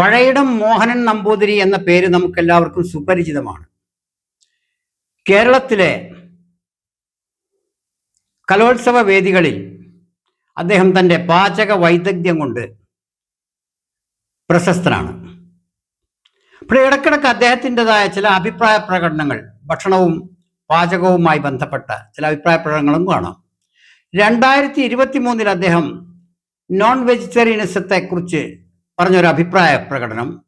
പഴയിടം മോഹനൻ നമ്പൂതിരി എന്ന പേര് നമുക്കെല്ലാവർക്കും സുപരിചിതമാണ്. കേരളത്തിലെ കലോത്സവ വേദികളിൽ അദ്ദേഹം തന്റെ പാചക വൈദഗ്ധ്യം കൊണ്ട് പ്രശസ്തനാണ്. ഇവിടെ ഇടക്കിടക്ക് അദ്ദേഹത്തിന്റെതായ ചില അഭിപ്രായ പ്രകടനങ്ങൾ ഭക്ഷണവും പാചകവുമായി ബന്ധപ്പെട്ട ചില അഭിപ്രായ പ്രകടനങ്ങളും കാണാം. രണ്ടായിരത്തി ഇരുപത്തി മൂന്നിൽ അദ്ദേഹം നോൺ വെജിറ്റേറിയനിസത്തെ കുറിച്ച് പറഞ്ഞൊരു അഭിപ്രായ പ്രകടനം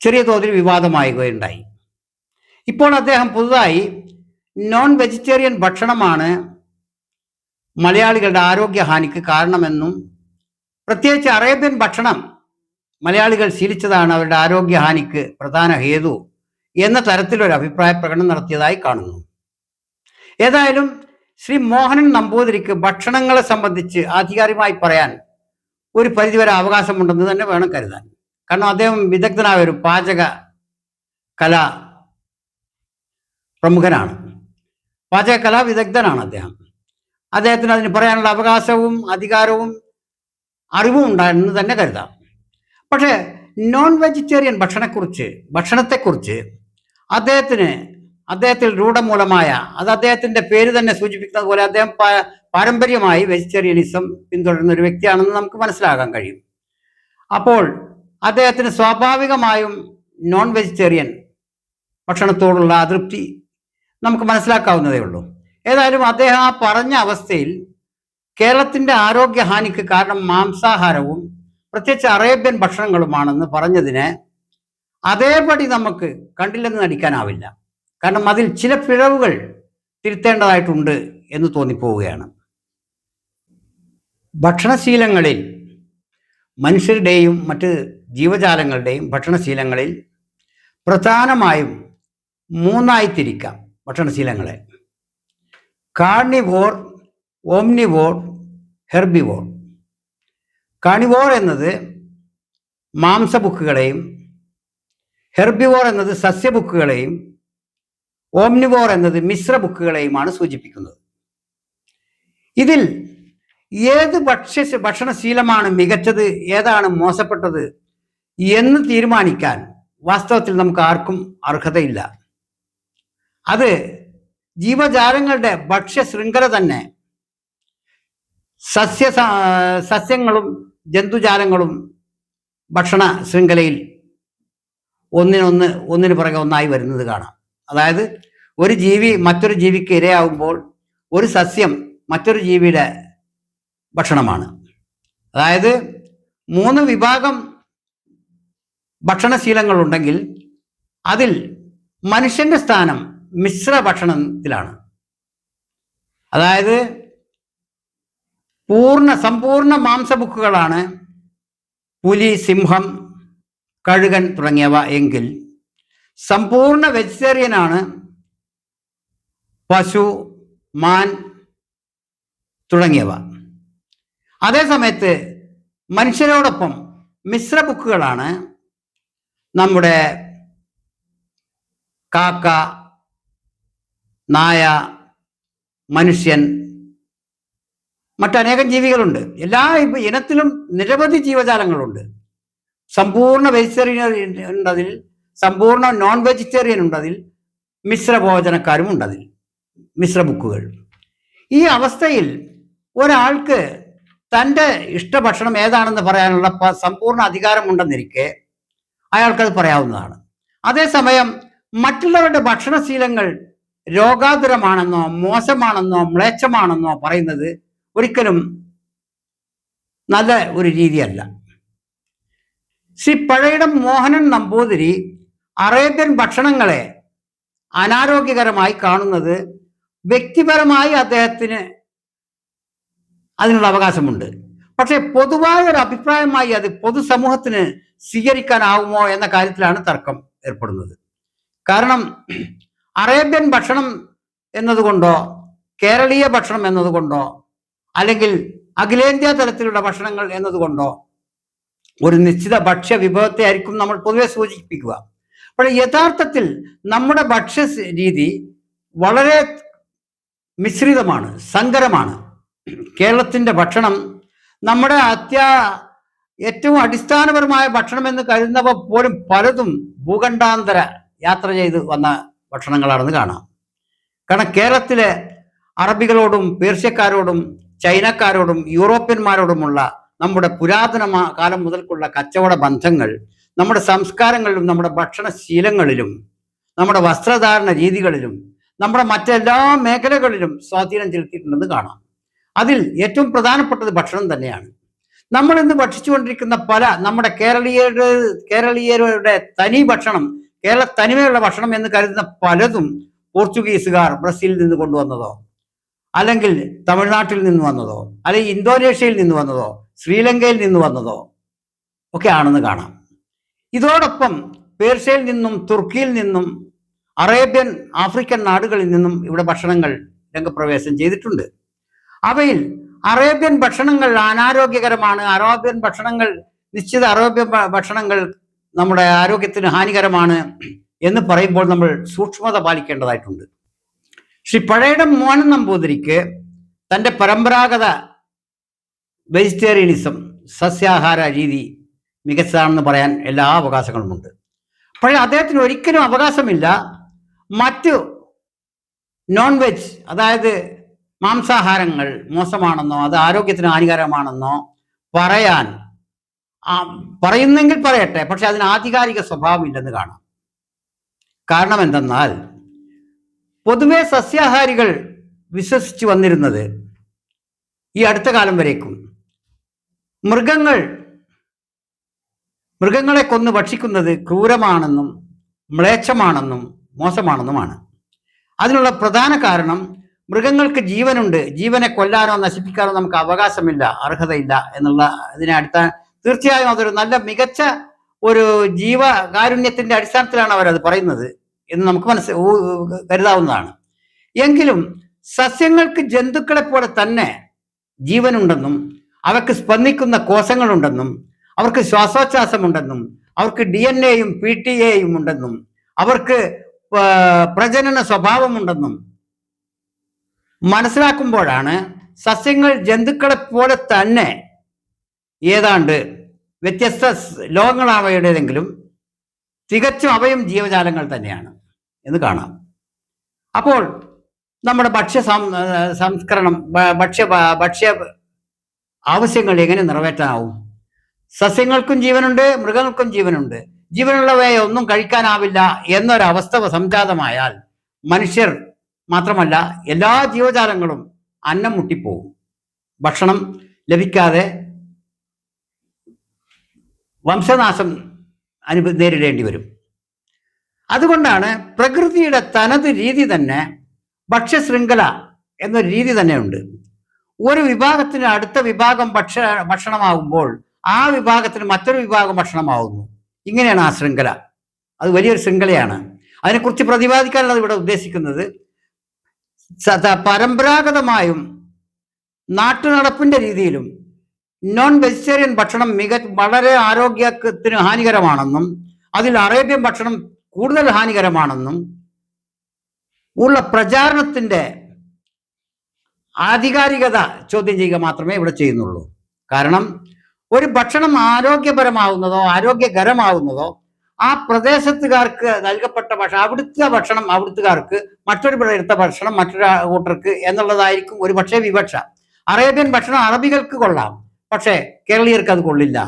ചെറിയ തോതിൽ വിവാദമാവുകയുണ്ടായി ഇപ്പോൾ അദ്ദേഹം പുതുതായി നോൺ വെജിറ്റേറിയൻ ഭക്ഷണമാണ് മലയാളികളുടെ ആരോഗ്യഹാനിക്ക് കാരണമെന്നും പ്രത്യേകിച്ച് അറേബ്യൻ ഭക്ഷണം മലയാളികൾ ശീലിച്ചതാണ് അവരുടെ ആരോഗ്യഹാനിക്ക് പ്രധാന ഹേതു എന്ന തരത്തിലൊരു അഭിപ്രായ പ്രകടനം നടത്തിയതായി കാണുന്നു. ഏതായാലും ശ്രീ മോഹനൻ നമ്പൂതിരിക്ക് ഭക്ഷണങ്ങളെ സംബന്ധിച്ച് ആധികാരികമായി പറയാൻ ഒരു പരിധിവരെ അവകാശമുണ്ടെന്ന് തന്നെ വേണം കരുതാൻ. കാരണം അദ്ദേഹം വിദഗ്ധനായ ഒരു പാചക കല പ്രമുഖനാണ്. പാചക കലാ വിദഗ്ധനാണ് അദ്ദേഹം. അദ്ദേഹത്തിന് അതിന് പറയാനുള്ള അവകാശവും അധികാരവും അറിവും ഉണ്ടായെന്ന് തന്നെ കരുതാം. പക്ഷേ നോൺ വെജിറ്റേറിയൻ ഭക്ഷണക്കുറിച്ച് ഭക്ഷണത്തെക്കുറിച്ച് അദ്ദേഹത്തിന് അദ്ദേഹത്തിൽ രൂഢമൂലമായ അത് അദ്ദേഹത്തിന്റെ പേര് തന്നെ സൂചിപ്പിക്കുന്നത് പോലെ അദ്ദേഹം പാരമ്പര്യമായി വെജിറ്റേറിയനിസം പിന്തുടരുന്ന ഒരു വ്യക്തിയാണെന്ന് നമുക്ക് മനസ്സിലാക്കാൻ കഴിയും. അപ്പോൾ അദ്ദേഹത്തിന് സ്വാഭാവികമായും നോൺ വെജിറ്റേറിയൻ ഭക്ഷണത്തോടുള്ള അതൃപ്തി നമുക്ക് മനസ്സിലാക്കാവുന്നതേ ഉള്ളൂ. ഏതായാലും അദ്ദേഹം ആ പറഞ്ഞ അവസ്ഥയിൽ കേരളത്തിന്റെ ആരോഗ്യഹാനിക്ക് കാരണം മാംസാഹാരവും പ്രത്യേകിച്ച് അറേബ്യൻ ഭക്ഷണങ്ങളുമാണെന്ന് പറഞ്ഞതിനെ അതേപടി നമുക്ക് കണ്ടില്ലെന്ന് നടിക്കാനാവില്ല. കാരണം അതിൽ ചില പിഴവുകൾ തിരുത്തേണ്ടതായിട്ടുണ്ട് എന്ന് തോന്നിപ്പോവുകയാണ്. ഭക്ഷണശീലങ്ങളിൽ മനുഷ്യരുടെയും മറ്റ് ജീവജാലങ്ങളുടെയും ഭക്ഷണശീലങ്ങളിൽ പ്രധാനമായും മൂന്നായി തിരിക്കാം ഭക്ഷണശീലങ്ങളെ. Carnivore ഓംനിവോർ herbivore. കാണിവോർ എന്നത് മാംസബുക്കുകളെയും ഹെർബിവോർ എന്നത് സസ്യബുക്കുകളെയും ഓംനിവോർ എന്നത് മിശ്ര ബുക്കുകളെയുമാണ് സൂചിപ്പിക്കുന്നത്. ഇതിൽ ഏത് ഭക്ഷ്യ ഭക്ഷണശീലമാണ് മികച്ചത് ഏതാണ് മോശപ്പെട്ടത് എന്ന് തീരുമാനിക്കാൻ വാസ്തവത്തിൽ നമുക്ക് ആർക്കും അർഹതയില്ല. അത് ജീവജാലങ്ങളുടെ ഭക്ഷ്യ ശൃംഖല തന്നെ സസ്യ സസ്യങ്ങളും ജന്തുജാലങ്ങളും ഭക്ഷണ ശൃംഖലയിൽ ഒന്നിനൊന്ന് ഒന്നിനു പുറകെ ഒന്നായി വരുന്നത് കാണാം. അതായത് ഒരു ജീവി മറ്റൊരു ജീവിക്ക് ഇരയാകുമ്പോൾ ഒരു സസ്യം മറ്റൊരു ജീവിയുടെ ഭക്ഷണമാണ്. അതായത് മൂന്ന് വിഭാഗം ഭക്ഷണശീലങ്ങളുണ്ടെങ്കിൽ അതിൽ മനുഷ്യന്റെ സ്ഥാനം മിശ്ര ഭക്ഷണത്തിലാണ്. അതായത് പൂർണ സമ്പൂർണ മാംസബുക്കുകളാണ് പുലി സിംഹം കഴുകൻ തുടങ്ങിയവ എങ്കിൽ സമ്പൂർണ വെജിറ്റേറിയനാണ് പശു മാൻ തുടങ്ങിയവ. അതേസമയത്ത് മനുഷ്യരോടൊപ്പം മിശ്ര ബുക്കുകളാണ് നമ്മുടെ കാക്ക നായ മനുഷ്യൻ മറ്റനേകം ജീവികളുണ്ട്. എല്ലാ ഇനത്തിലും നിരവധി ജീവജാലങ്ങളുണ്ട്. സമ്പൂർണ വെജിറ്റേറിയൻ ഉണ്ടതിൽ സമ്പൂർണ നോൺ വെജിറ്റേറിയൻ ഉണ്ടതിൽ മിശ്ര ഭോജനക്കാരും ഉണ്ടതിൽ മിശ്ര ബുക്കുകൾ ഈ അവസ്ഥയിൽ ഒരാൾക്ക് തന്റെ ഇഷ്ടഭക്ഷണം ഏതാണെന്ന് പറയാനുള്ള സമ്പൂർണ അധികാരമുണ്ടെന്നിരിക്കെ അയാൾക്കത് പറയാവുന്നതാണ്. അതേസമയം മറ്റുള്ളവരുടെ ഭക്ഷണശീലങ്ങൾ രോഗാതുരമാണെന്നോ മോശമാണെന്നോ മ്ലേച്ഛമാണെന്നോ പറയുന്നത് ഒരിക്കലും നല്ല ഒരു രീതിയല്ല. ശ്രീ പഴയിടം മോഹനൻ നമ്പൂതിരി അറേബ്യൻ ഭക്ഷണങ്ങളെ അനാരോഗ്യകരമായി കാണുന്നത് വ്യക്തിപരമായി അദ്ദേഹത്തിന് അതിനുള്ള അവകാശമുണ്ട്. പക്ഷേ പൊതുവായ ഒരു അഭിപ്രായമായി അത് പൊതുസമൂഹത്തിന് സ്വീകരിക്കാനാവുമോ എന്ന കാര്യത്തിലാണ് തർക്കം ഏർപ്പെടുന്നത്. കാരണം അറേബ്യൻ ഭക്ഷണം എന്നതുകൊണ്ടോ കേരളീയ ഭക്ഷണം എന്നതുകൊണ്ടോ അല്ലെങ്കിൽ അഖിലേന്ത്യാ തലത്തിലുള്ള ഭക്ഷണങ്ങൾ എന്നതുകൊണ്ടോ ഒരു നിശ്ചിത ഭക്ഷ്യ വിഭവത്തെ ആയിരിക്കും നമ്മൾ പൊതുവെ സൂചിപ്പിക്കുക. അപ്പോൾ യഥാർത്ഥത്തിൽ നമ്മുടെ ഭക്ഷ്യ രീതി വളരെ മിശ്രിതമാണ് സങ്കരമാണ്. കേരളത്തിന്റെ ഭക്ഷണം നമ്മുടെ അത്യാ ഏറ്റവും അടിസ്ഥാനപരമായ ഭക്ഷണം എന്ന് കരുതുന്നവ പോലും പലതും ഭൂഖണ്ഡാന്തര യാത്ര ചെയ്ത് വന്ന ഭക്ഷണങ്ങളാണെന്ന് കാണാം. കാരണം കേരളത്തിലെ അറബികളോടും പേർഷ്യക്കാരോടും ചൈനക്കാരോടും യൂറോപ്യന്മാരോടുമുള്ള നമ്മുടെ പുരാതന കാലം മുതൽക്കുള്ള കച്ചവട ബന്ധങ്ങൾ നമ്മുടെ സംസ്കാരങ്ങളിലും നമ്മുടെ ഭക്ഷണശീലങ്ങളിലും നമ്മുടെ വസ്ത്രധാരണ രീതികളിലും നമ്മുടെ മറ്റെല്ലാ മേഖലകളിലും സ്വാധീനം ചെലുത്തിയിട്ടുണ്ടെന്ന് കാണാം. അതിൽ ഏറ്റവും പ്രധാനപ്പെട്ടത് ഭക്ഷണം തന്നെയാണ്. നമ്മൾ ഇന്ന് ഭക്ഷിച്ചുകൊണ്ടിരിക്കുന്ന പല നമ്മുടെ കേരളീയരുടെ കേരളീയരുടെ തനി ഭക്ഷണം കേരള തനിമയുള്ള ഭക്ഷണം എന്ന് കരുതുന്ന പലതും പോർച്ചുഗീസുകാർ ബ്രസീലിൽ നിന്ന് കൊണ്ടുവന്നതോ അല്ലെങ്കിൽ തമിഴ്നാട്ടിൽ നിന്ന് വന്നതോ അല്ലെങ്കിൽ ഇന്തോനേഷ്യയിൽ നിന്ന് വന്നതോ ശ്രീലങ്കയിൽ നിന്ന് വന്നതോ ഒക്കെ ആണെന്ന് കാണാം. ഇതോടൊപ്പം പേർഷ്യയിൽ നിന്നും തുർക്കിയിൽ നിന്നും അറേബ്യൻ ആഫ്രിക്കൻ നാടുകളിൽ നിന്നും ഇവിടെ ഭക്ഷണങ്ങൾ രംഗപ്രവേശം ചെയ്തിട്ടുണ്ട്. അവയിൽ അറേബ്യൻ ഭക്ഷണങ്ങൾ അനാരോഗ്യകരമാണ്. അറേബ്യൻ ഭക്ഷണങ്ങൾ നിശ്ചിത അറേബ്യൻ ഭ- ഭക്ഷണങ്ങൾ നമ്മുടെ ആരോഗ്യത്തിന് ഹാനികരമാണ് എന്ന് പറയുമ്പോൾ നമ്മൾ സൂക്ഷ്മത പാലിക്കേണ്ടതായിട്ടുണ്ട്. ശ്രീ പഴയടം മോഹൻ നമ്പൂതിരിക്ക് തന്റെ പരമ്പരാഗത വെജിറ്റേറിയനിസം സസ്യാഹാര രീതി മികച്ചതാണെന്ന് പറയാൻ എല്ലാ അവകാശങ്ങളുമുണ്ട്. പക്ഷേ അദ്ദേഹത്തിന് ഒരിക്കലും അവകാശമില്ല. മറ്റു നോൺ വെജ് അതായത് മാംസാഹാരങ്ങൾ മോശമാണെന്നോ അത് ആരോഗ്യത്തിന് ഹാനികരമാണെന്നോ പറയാൻ പറയുന്നെങ്കിൽ പറയട്ടെ പക്ഷെ അതിന് ആധികാരിക സ്വഭാവം ഇല്ലെന്ന് കാണാം. കാരണം എന്തെന്നാൽ പൊതുവെ സസ്യാഹാരികൾ വിശ്വസിച്ചു വന്നിരുന്നത് ഈ അടുത്ത കാലം വരേക്കും. മൃഗങ്ങൾ മൃഗങ്ങളെ കൊന്ന് ഭക്ഷിക്കുന്നത് ക്രൂരമാണെന്നും മ്ലേച്ഛമാണെന്നും മോശമാണെന്നുമാണ്. അതിനുള്ള പ്രധാന കാരണം മൃഗങ്ങൾക്ക് ജീവനുണ്ട്. ജീവനെ കൊല്ലാനോ നശിപ്പിക്കാനോ നമുക്ക് അവകാശമില്ല അർഹതയില്ല എന്നുള്ള ഇതിനെ അടിസ്ഥാന തീർച്ചയായും അതൊരു നല്ല മികച്ച ഒരു ജീവകാരുണ്യത്തിന്റെ അടിസ്ഥാനത്തിലാണ് അവരത് പറയുന്നത് എന്ന് നമുക്ക് മനസ്സ് കരുതാവുന്നതാണ്. എങ്കിലും സസ്യങ്ങൾക്ക് ജന്തുക്കളെ പോലെ തന്നെ ജീവനുണ്ടെന്നും അവക്ക് സ്പന്ദിക്കുന്ന കോശങ്ങളുണ്ടെന്നും അവർക്ക് ശ്വാസോച്ഛ്വാസമുണ്ടെന്നും അവർക്ക് ഡി എൻ എയും പി ടി എയും ഉണ്ടെന്നും അവർക്ക് പ്രജനന സ്വഭാവമുണ്ടെന്നും മനസ്സിലാക്കുമ്പോഴാണ് സസ്യങ്ങൾ ജന്തുക്കളെ പോലെ തന്നെ ഏതാണ്ട് വ്യത്യസ്ത ലോകങ്ങളാണ് തികച്ചും അവയും ജീവജാലങ്ങൾ തന്നെയാണ് എന്ന് കാണാം. അപ്പോൾ നമ്മുടെ ഭക്ഷ്യ സംസ്കരണം ഭക്ഷ്യ ഭക്ഷ്യ ആവശ്യങ്ങൾ എങ്ങനെ നിറവേറ്റാനാവും? സസ്യങ്ങൾക്കും ജീവനുണ്ട് മൃഗങ്ങൾക്കും ജീവനുണ്ട്. ജീവനുള്ളവയെ ഒന്നും കഴിക്കാനാവില്ല എന്നൊരവസ്ഥ സംജാതമായാൽ മനുഷ്യർ മാത്രമല്ല എല്ലാ ജീവജാലങ്ങളും അന്നം മുട്ടിപ്പോവും. ഭക്ഷണം ലഭിക്കാതെ വംശനാശം അനുഭ നേരിടേണ്ടി വരും. അതുകൊണ്ടാണ് പ്രകൃതിയുടെ തനത് രീതി തന്നെ ഭക്ഷ്യശൃംഖല എന്നൊരു രീതി തന്നെയുണ്ട്. ഒരു വിഭാഗത്തിന് അടുത്ത വിഭാഗം ഭക്ഷ ഭക്ഷണമാകുമ്പോൾ ആ വിഭാഗത്തിന് മറ്റൊരു വിഭാഗം ഭക്ഷണമാവുന്നു. ഇങ്ങനെയാണ് ആ ശൃംഖല. അത് വലിയൊരു ശൃംഖലയാണ്. അതിനെക്കുറിച്ച് പ്രതിപാദിക്കാനാണ് ഇവിടെ ഉദ്ദേശിക്കുന്നത്. പരമ്പരാഗതമായും നാട്ടുനടപ്പിന്റെ രീതിയിലും നോൺ വെജിറ്റേറിയൻ ഭക്ഷണം മിക വളരെ ആരോഗ്യത്തിന് ഹാനികരമാണെന്നും അതിൽ അറേബ്യൻ ഭക്ഷണം കൂടുതൽ ഹാനികരമാണെന്നും ഉള്ള പ്രചാരണത്തിന്റെ ആധികാരികത ചോദ്യം ചെയ്യുക മാത്രമേ ഇവിടെ ചെയ്യുന്നുള്ളൂ. കാരണം ഒരു ഭക്ഷണം ആരോഗ്യപരമാവുന്നതോ ആരോഗ്യകരമാവുന്നതോ ആ പ്രദേശത്തുകാർക്ക് നൽകപ്പെട്ട ഭക്ഷണം അവിടുത്തെ ഭക്ഷണം അവിടുത്തുകാർക്ക് മറ്റൊരു എടുത്ത ഭക്ഷണം മറ്റൊരു കൂട്ടർക്ക് എന്നുള്ളതായിരിക്കും ഒരു പക്ഷേ വിവക്ഷ. അറേബ്യൻ ഭക്ഷണം അറബികൾക്ക് കൊള്ളാം പക്ഷേ കേരളീയർക്ക് അത് കൊള്ളില്ല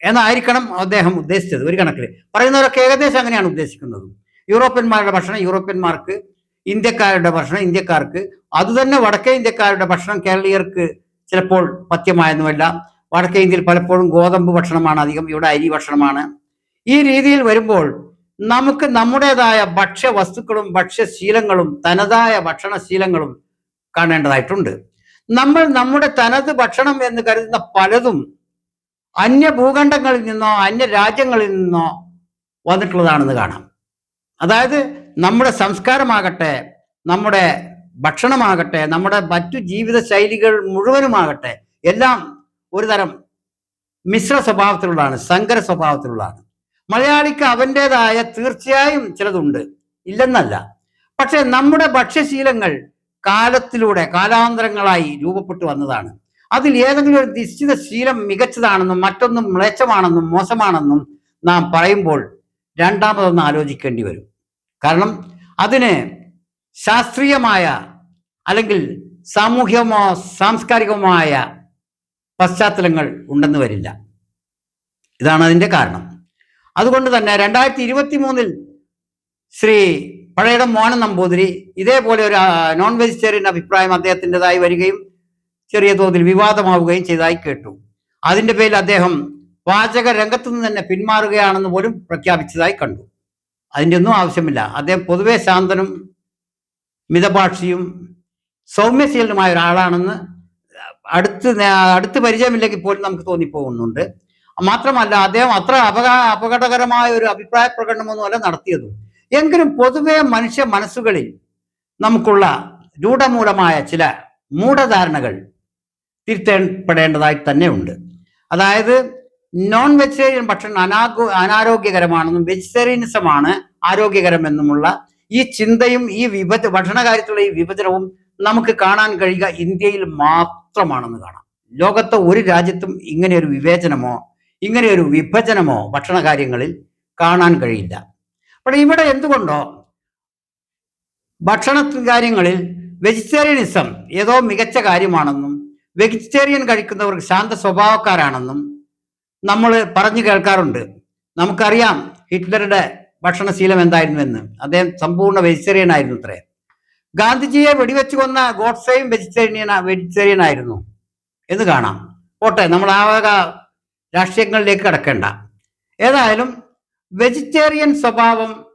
എന്നായിരിക്കണം അദ്ദേഹം ഉദ്ദേശിച്ചത് ഒരു കണക്കിൽ പറയുന്നവരൊക്കെ ഏകദേശം അങ്ങനെയാണ് ഉദ്ദേശിക്കുന്നത്. യൂറോപ്യന്മാരുടെ ഭക്ഷണം യൂറോപ്യന്മാർക്ക് ഇന്ത്യക്കാരുടെ ഭക്ഷണം ഇന്ത്യക്കാർക്ക് അതുതന്നെ വടക്കേ ഇന്ത്യക്കാരുടെ ഭക്ഷണം കേരളീയർക്ക് ചിലപ്പോൾ പഥ്യമായെന്നുമല്ല വടക്കേ ഇന്ത്യയിൽ പലപ്പോഴും ഗോതമ്പ് ഭക്ഷണമാണ് അധികം ഇവിടെ അരി ഭക്ഷണമാണ്. ഈ രീതിയിൽ വരുമ്പോൾ നമുക്ക് നമ്മുടേതായ ഭക്ഷ്യ വസ്തുക്കളും ഭക്ഷ്യശീലങ്ങളും തനതായ ഭക്ഷണശീലങ്ങളും കാണേണ്ടതായിട്ടുണ്ട്. നമ്മൾ നമ്മുടെ തനത് ഭക്ഷണം എന്ന് കരുതുന്ന പലതും അന്യ ഭൂഖണ്ഡങ്ങളിൽ നിന്നോ അന്യ രാജ്യങ്ങളിൽ നിന്നോ വന്നിട്ടുള്ളതാണെന്ന് കാണാം. അതായത് നമ്മുടെ സംസ്കാരമാകട്ടെ നമ്മുടെ ഭക്ഷണമാകട്ടെ നമ്മുടെ മറ്റു ജീവിത ശൈലികൾ മുഴുവനുമാകട്ടെ എല്ലാം ഒരു തരം മിശ്ര സ്വഭാവത്തിലുള്ളതാണ് സങ്കര സ്വഭാവത്തിലുള്ളതാണ്. മലയാളിക്ക് അവന്റെതായ തീർച്ചയായും ചിലതുണ്ട്. ഇല്ലെന്നല്ല. പക്ഷെ നമ്മുടെ ഭക്ഷ്യശീലങ്ങൾ കാലത്തിലൂടെ കാലാന്തരങ്ങളായി രൂപപ്പെട്ടു വന്നതാണ്. അതിൽ ഏതെങ്കിലും ഒരു നിശ്ചിത ശീലം മികച്ചതാണെന്നും മറ്റൊന്നും മ്ലേച്ഛമാണെന്നും മോശമാണെന്നും നാം പറയുമ്പോൾ രണ്ടാമതൊന്ന് ആലോചിക്കേണ്ടി വരും. കാരണം അതിന് ശാസ്ത്രീയമായ അല്ലെങ്കിൽ സാമൂഹികമോ സാംസ്കാരികമായ പശ്ചാത്തലങ്ങൾ ഉണ്ടെന്ന് വരില്ല. ഇതാണ് അതിന്റെ കാരണം. അതുകൊണ്ട് തന്നെ രണ്ടായിരത്തി ഇരുപത്തി മൂന്നിൽ ശ്രീ പഴയടം മോഹനൻ നമ്പൂതിരി ഇതേപോലെ ഒരു നോൺ വെജിറ്റേറിയൻ അഭിപ്രായം അദ്ദേഹത്തിന്റെതായി വരികയും ചെറിയ തോതിൽ വിവാദമാവുകയും ചെയ്തതായി കേട്ടു. അതിന്റെ പേരിൽ അദ്ദേഹം വാചക രംഗത്തു നിന്ന് തന്നെ പിന്മാറുകയാണെന്ന് പോലും പ്രഖ്യാപിച്ചതായി കണ്ടു. അതിന്റെ ഒന്നും ആവശ്യമില്ല. അദ്ദേഹം പൊതുവെ ശാന്തനും മിതഭാഷിയും സൗമ്യശീലനുമായ ഒരാളാണെന്ന് അടുത്ത് അടുത്ത് പരിചയമില്ലെങ്കിൽ പോലും നമുക്ക് തോന്നിപ്പോകുന്നുണ്ട്. മാത്രമല്ല അദ്ദേഹം അത്ര അപക അപകടകരമായ ഒരു അഭിപ്രായ പ്രകടനമൊന്നുമല്ല നടത്തിയതും. എങ്കിലും പൊതുവെ മനുഷ്യ മനസ്സുകളിൽ നമുക്കുള്ള രൂഢമൂലമായ ചില മൂഢധാരണകൾ തിരുത്തപ്പെടേണ്ടതായി തന്നെ ഉണ്ട് അതായത് നോൺ വെജിറ്റേറിയൻ ഭക്ഷണം അനാഗോ അനാരോഗ്യകരമാണെന്നും വെജിറ്റേറിയനിസമാണ് ആരോഗ്യകരമെന്നുമുള്ള ഈ ചിന്തയും ഈ വിഭജ ഭക്ഷണ കാര്യത്തിലുള്ള ഈ വിഭജനവും നമുക്ക് കാണാൻ കഴിയുക ഇന്ത്യയിൽ മാത്രമാണെന്ന് കാണാം. ലോകത്തെ ഒരു രാജ്യത്തും ഇങ്ങനെ ഒരു വിവേചനമോ ഇങ്ങനെ ഒരു വിഭജനമോ ഭക്ഷണ കാര്യങ്ങളിൽ കാണാൻ കഴിയില്ല. അപ്പോൾ ഇവിടെ എന്തുകൊണ്ടോ ഭക്ഷണ കാര്യങ്ങളിൽ വെജിറ്റേറിയനിസം ഏതോ മികച്ച കാര്യമാണെന്നും വെജിറ്റേറിയൻ കഴിക്കുന്നവർ ശാന്ത സ്വഭാവക്കാരാണെന്നും നമ്മൾ പറഞ്ഞു കേൾക്കാറുണ്ട്. നമുക്കറിയാം ഹിറ്റ്ലറുടെ ഭക്ഷണശീലം എന്തായിരുന്നുവെന്ന്. അദ്ദേഹം സമ്പൂർണ വെജിറ്റേറിയൻ ആയിരുന്നു അത്രേ. ഗാന്ധിജിയെ വെടിവെച്ചു കൊന്ന ഗോഡ്സെയും വെജിറ്റേറിയൻ വെജിറ്റേറിയൻ ആയിരുന്നു. എന്ന് കാണാം. പോട്ടെ നമ്മൾ ആ വക രാഷ്ട്രീയങ്ങളിലേക്ക് കടക്കേണ്ട. ഏതായാലും വെജിറ്റേറിയൻ സ്വഭാവം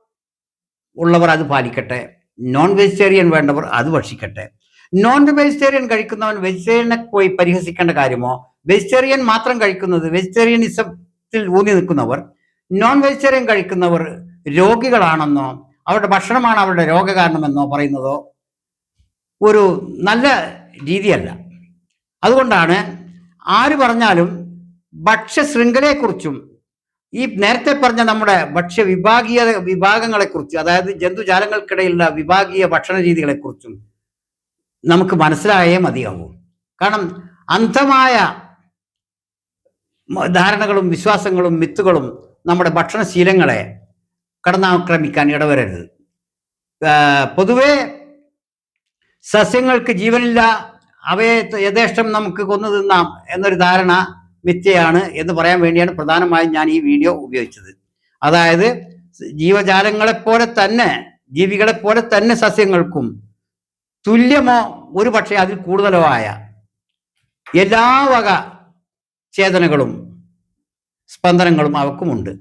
ഉള്ളവർ അത് പാലിക്കട്ടെ. നോൺ വെജിറ്റേറിയൻ വേണ്ടവർ അത് ഭക്ഷിക്കട്ടെ. നോൺ വെജിറ്റേറിയൻ കഴിക്കുന്നവൻ വെജിറ്റേറിയനെ പോയി പരിഹസിക്കേണ്ട കാര്യമോ? വെജിറ്റേറിയൻ മാത്രം കഴിക്കുന്നത് വെജിറ്റേറിയനിസത്തിൽ ഊന്നി നിൽക്കുന്നവർ നോൺ വെജിറ്റേറിയൻ കഴിക്കുന്നവർ രോഗികളാണെന്നോ അവരുടെ ഭക്ഷണമാണ് അവരുടെ രോഗകാരണമെന്നോ പറയുന്നതോ ഒരു നല്ല രീതിയല്ല. അതുകൊണ്ടാണ് ആര് പറഞ്ഞാലും ഭക്ഷ്യ ശൃംഖലയെക്കുറിച്ചും ഈ നേരത്തെ പറഞ്ഞ നമ്മുടെ ഭക്ഷ്യ വിഭാഗീയ വിഭാഗങ്ങളെക്കുറിച്ച് അതായത് ജന്തുജാലങ്ങൾക്കിടയിലുള്ള വിഭാഗീയ ഭക്ഷണ രീതികളെക്കുറിച്ചും നമുക്ക് മനസ്സിലായേ മതിയാവൂ. കാരണം അന്ധമായ ധാരണകളും വിശ്വാസങ്ങളും മിത്തുകളും നമ്മുടെ ഭക്ഷണശീലങ്ങളെ കടന്നാക്രമിക്കാൻ ഇടവരരുത്. പൊതുവെ സസ്യങ്ങൾക്ക് ജീവനില്ല അവയെ യഥേഷ്ടം നമുക്ക് കൊന്നു തിന്നാം എന്നൊരു ധാരണ മിഥ്യയാണ് എന്ന് പറയാൻ വേണ്ടിയാണ് പ്രധാനമായും ഞാൻ ഈ വീഡിയോ ഉപയോഗിച്ചത്. അതായത് ജീവജാലങ്ങളെ പോലെ തന്നെ ജീവികളെ പോലെ തന്നെ സസ്യങ്ങൾക്കും തുല്യമോ ഒരു പക്ഷേ അതിൽ കൂടുതലോ ആയ എല്ലാ വക ചേതനകളും സ്പന്ദനങ്ങളും അവക്കുമുണ്ട്.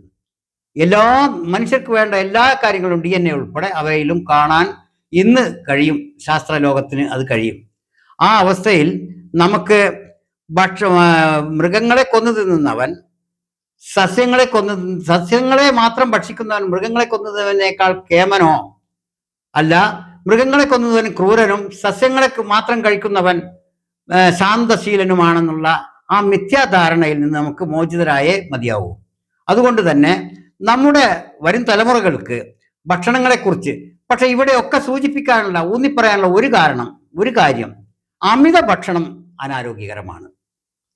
എല്ലാ മനുഷ്യർക്ക് വേണ്ട എല്ലാ കാര്യങ്ങളും ഡി എൻ എ ഉൾപ്പെടെ അവയിലും കാണാൻ ഇന്ന് കഴിയും. ശാസ്ത്രലോകത്തിന് അത് കഴിയും. ആ അവസ്ഥയിൽ നമുക്ക് ഭക്ഷ മൃഗങ്ങളെ കൊന്നു തിന്നുന്നവൻ സസ്യങ്ങളെ കൊന്നു സസ്യങ്ങളെ മാത്രം ഭക്ഷിക്കുന്നവൻ മൃഗങ്ങളെ കൊന്നതിനേക്കാൾ കേമനോ? അല്ല മൃഗങ്ങളെ കൊന്നവൻ ക്രൂരനും സസ്യങ്ങളെ മാത്രം കഴിക്കുന്നവൻ ശാന്തശീലനുമാണെന്നുള്ള ആ മിഥ്യാധാരണയിൽ നിന്ന് നമുക്ക് മോചിതരായേ മതിയാവൂ. അതുകൊണ്ട് തന്നെ നമ്മുടെ വരും തലമുറകൾക്ക് ഭക്ഷണങ്ങളെക്കുറിച്ച് പക്ഷെ ഇവിടെയൊക്കെ സൂചിപ്പിക്കാനുള്ള ഊന്നിപ്പറയാനുള്ള ഒരു കാരണം ഒരു കാര്യം അമിത ഭക്ഷണം അനാരോഗ്യകരമാണ്.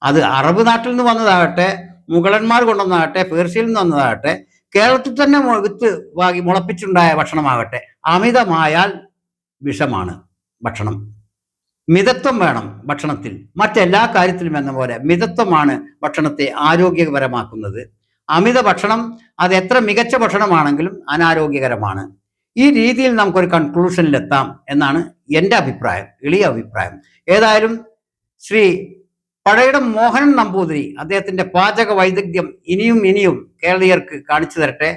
അത് അറബ് നാട്ടിൽ നിന്ന് വന്നതാകട്ടെ മുഗളന്മാർ കൊണ്ടുവന്നതാകട്ടെ പേർഷ്യയിൽ നിന്ന് വന്നതാകട്ടെ കേരളത്തിൽ തന്നെ വിത്ത് വാങ്ങി മുളപ്പിച്ചുണ്ടായ ഭക്ഷണമാകട്ടെ അമിതമായാൽ വിഷമാണ് ഭക്ഷണം. മിതത്വം വേണം ഭക്ഷണത്തിൽ. മറ്റെല്ലാ കാര്യത്തിലും എന്ന പോലെ മിതത്വമാണ് ഭക്ഷണത്തെ ആരോഗ്യപരമാക്കുന്നത് അമിത ഭക്ഷണം അത് എത്ര മികച്ച ഭക്ഷണമാണെങ്കിലും അനാരോഗ്യകരമാണ്. ഈ രീതിയിൽ നമുക്കൊരു കൺക്ലൂഷനിലെത്താം എന്നാണ് എന്റെ അഭിപ്രായം എളിയ അഭിപ്രായം. ഏതായാലും ശ്രീ പഴയിടം മോഹനൻ നമ്പൂതിരി അദ്ദേഹത്തിന്റെ പാചക വൈദഗ്ധ്യം ഇനിയും ഇനിയും കേരളീയർക്ക് കാണിച്ചു തരട്ടെ.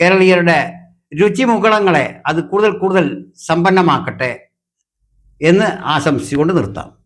കേരളീയരുടെ രുചിമുകളങ്ങളെ അത് കൂടുതൽ കൂടുതൽ സമ്പന്നമാക്കട്ടെ എന്ന് ആശംസിച്ചുകൊണ്ട് നിർത്താം.